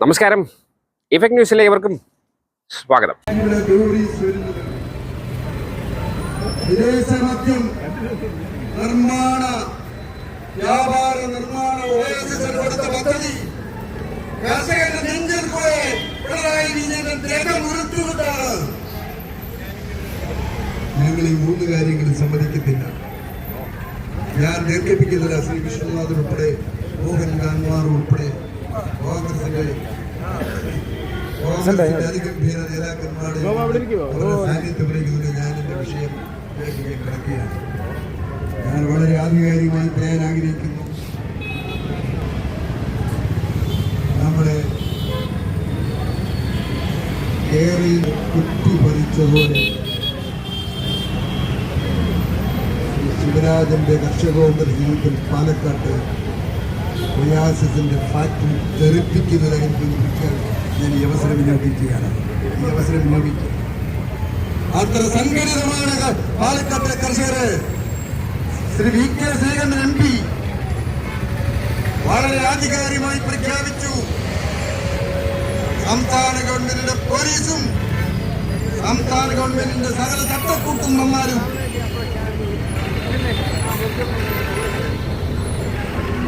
നമസ്കാരം. ഇഫക്ട് ന്യൂസിലെ ഇവർക്കും സ്വാഗതം. നിർമ്മാണ വ്യാപാര നിർമ്മാണ കൊടുത്ത പദ്ധതി. ഞങ്ങൾ ഈ മൂന്ന് കാര്യങ്ങളും സമ്മതിക്കത്തില്ല. ഞാൻ ദീർഘിപ്പിക്കുന്നില്ല ശ്രീ വിശ്വനാഥൻ ഉൾപ്പെടെ മോഹൻ ഗാൻമാർ ഉൾപ്പെടെ. കോൺഗ്രസിന്റെ കോൺഗ്രസിന്റെ അതിഗംഭീര നേതാക്കന്മാരുടെ അവരുടെ സാന്നിധ്യം വഹിക്കുന്നത് ഞാൻ എന്റെ വിഷയം കേൾക്കുകയും കിടക്കുകയാണ്. ഞാൻ വളരെ ആധികാരികമായി പറയാൻ ആഗ്രഹിക്കുന്നു. നമ്മുടെ കേറി കുട്ടി പറിച്ചതുപോലെ ശിവരാജന്റെ കർഷകോപര ജീവിതത്തിൽ പാലക്കാട്ട് ഒയാസിന്റെ ഫാക്ടറി തെറിപ്പിക്കുന്നതായിരിക്കും കുറിക്കാൻ ഞാൻ ഈ അവസരം വിനിയോഗിക്കുകയാണ്. ഈ അവസരം വിനിയോഗിക്കുക. അത്ര സംഘടിതമാണ് പാലക്കാട്ടിലെ പാലക്കാട്ടെ കർഷകര്. Shri V K Sreekandan M P വളരെ ആധികാരികമായി പ്രഖ്യാപിച്ചു. സംസ്ഥാന ഗവൺമെന്റിന്റെ പോലീസും സംസ്ഥാന ഗവൺമെന്റിന്റെ സകല ചട്ടക്കൂട്ടുമ്പന്മാരും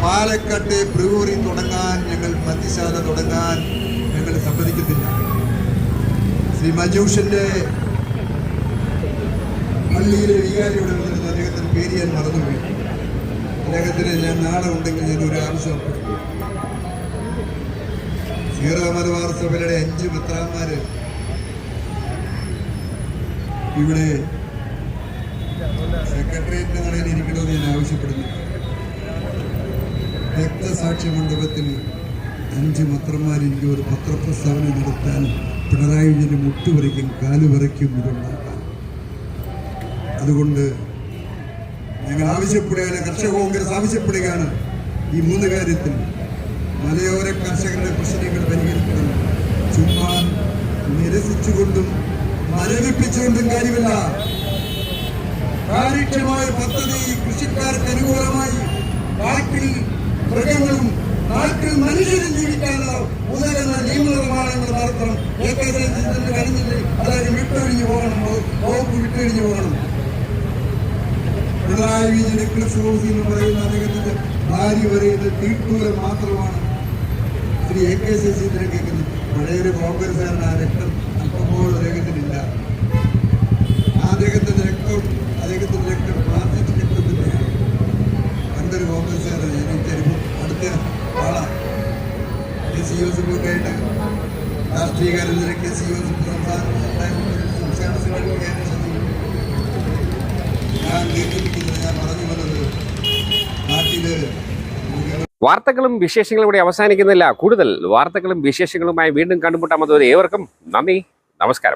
പാലക്കാട്ടെ ബ്രൂവറി തുടങ്ങാൻ ഞങ്ങൾ മദ്യശാല തുടങ്ങാൻ ഞങ്ങൾ സമ്മതിക്കത്തില്ല. ശ്രീ മജൂഷന്റെ പള്ളിയിലെ വികാരിയുടെ വന്നിരുന്ന അദ്ദേഹത്തിന്റെ പേര് ഞാൻ മറന്നുപോയി. അദ്ദേഹത്തിന് ഞാൻ നാളെ ഉണ്ടെങ്കിൽ ഞാൻ ഒരു ആവശ്യം സീറോ മലബാർ സഭയുടെ അഞ്ച് പത്രാന്മാര് ഇവിടെ സെക്രട്ടേറിയറ്റിന് നടയിൽ ഇരിക്കണമെന്ന് ഞാൻ ആവശ്യപ്പെടുന്നു രക്തസാക്ഷി മണ്ഡപത്തിൽ അഞ്ച് മത്രന്മാരെനിക്ക് ഒരു പത്രപ്രസ്താവന നടത്താൻ പിണറായി വിജയന് മുട്ടുപറിക്കും കാലുപറിക്കും ഇതുണ്ടാക്കാം അതുകൊണ്ട് ഞങ്ങൾ ആവശ്യപ്പെടുകയാണ് കർഷക കോൺഗ്രസ് ആവശ്യപ്പെടുകയാണ് ഈ മൂന്ന് കാര്യത്തിൽ. മലയോര കർഷകരുടെ പ്രശ്നങ്ങൾ പരിഹരിക്കണം. ചുമ്മാ നിരസിച്ചുകൊണ്ടും മരവിപ്പിച്ചുകൊണ്ടും കാര്യമില്ല. കാര്യക്ഷമായ പദ്ധതി കൃഷിക്കാർക്ക് അനുകൂലമായി നാട്ടിൽ മൃഗങ്ങളും നാട്ടിൽ മനുഷ്യരും ജീവിക്കാനുള്ള ഉതകുന്ന നിയമനിർമ്മാണങ്ങൾ നടത്തണം. എ കെ സി കഴിഞ്ഞില്ലേ? അതായത് വിട്ടൊഴിഞ്ഞു പോകണം. വകുപ്പ് വിട്ടൊഴിഞ്ഞു പോകണം. പിണറായി വിജയൻ ക്ലിഫ് ഹൗസ് എന്ന് പറയുന്ന അദ്ദേഹത്തിന്റെ ഭാര്യ പറയുന്നത് തീട്ടൂര മാത്രമാണ്. ശ്രീ എ കെ സി സീന്ദ്രൻ കേൾക്കുന്നത് പഴയൊരു കോൺഗ്രസ്സുകാരൻ ആ രക്തം അല്പം അദ്ദേഹത്തിനില്ല. ആ അദ്ദേഹത്തിന്റെ രക്തം അദ്ദേഹത്തിന്റെ രക്തം പ്രാർത്ഥിച്ച രക്തം തന്നെയാണ് പണ്ടൊരു കോൺഗ്രസ്സുകാരൻ സി ഒ ആയിട്ട് രാഷ്ട്രീയ കാര്യത്തിലൊക്കെ സി ഒ ഞാൻ പറഞ്ഞു വാർത്തകളും വിശേഷങ്ങളും കൂടി അവസാനിക്കുന്നില്ല. കൂടുതൽ വാർത്തകളും വിശേഷങ്ങളുമായി വീണ്ടും കണ്ടുമുട്ടാമത് ഏവർക്കും നന്ദി. നമസ്കാരം.